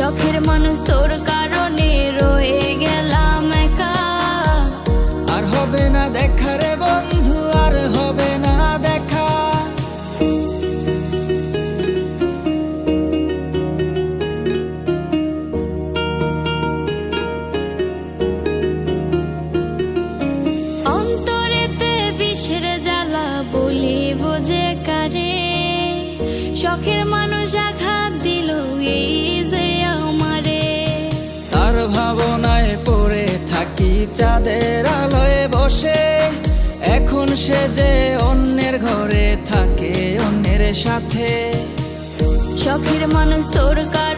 শখের মানুষ তোর কারণে চাঁদের আলোয় বসে। এখন সে যে অন্যের ঘরে থাকে, অন্যের সাথে। শখের মানুষ তোর কারণে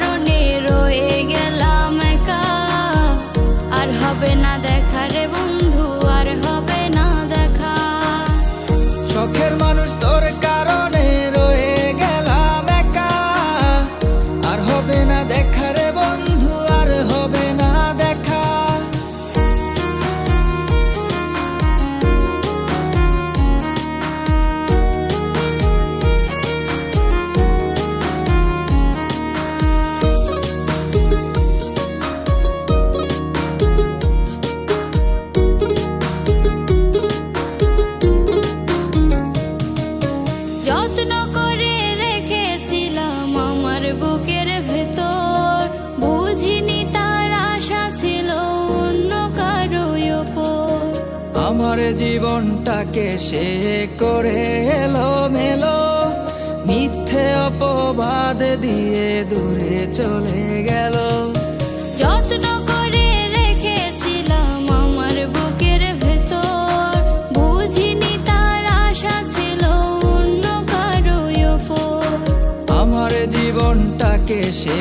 আমার জীবনটাকে সে করে এলো মেলো মিথ্যে অপবাদ দিয়ে দূরে চলে গেল। যত্ন করে রেখেছিলাম আমার বুকের ভেতর। বুঝিনি তার আশা ছিল অন্য কারও আমার জীবনটাকে সে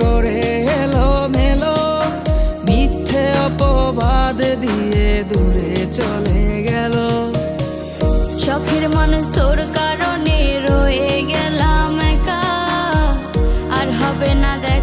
করে এলো মেলো মিথ্যে অপবাদ দিয়ে দূরে চলে গেল। শখের মানুষ তোর কারণে রয়ে গেলাম একা। আর হবে না দেখা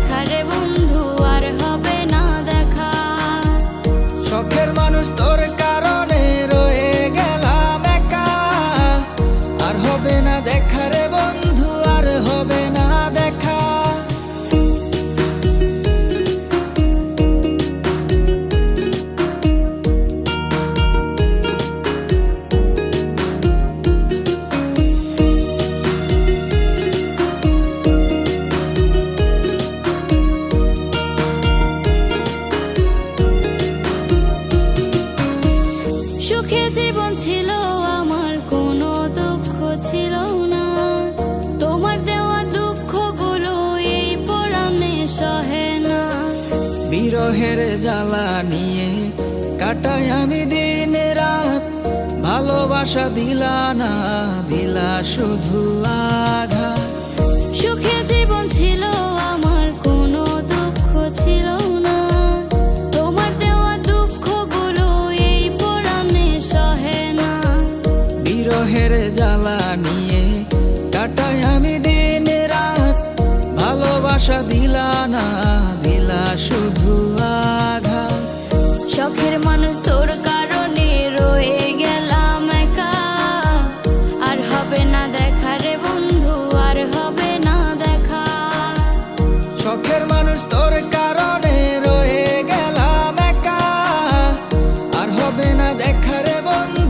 সুখে জীবন ছিল আমার কোনো দুঃখ ছিল না। তোমার দেওয়া দুঃখগুলো এই পরাণে সহে না। বিরহের জ্বালা নিয়ে কাটাই আমি দিন রাত। ভালোবাসা দিলা না দিলা শুধু আঘাত। সুখে ভালোবাসা দিলা না দিলা শুধু আঘা শখের মানুষ তোর কারণে রয়ে গেলাম একা। আর হবে না দেখা রে বন্ধু আর হবে না দেখা। শখের মানুষ তোর কারণে রয়ে গেলাম একা। আর হবে না দেখা রে বন্ধু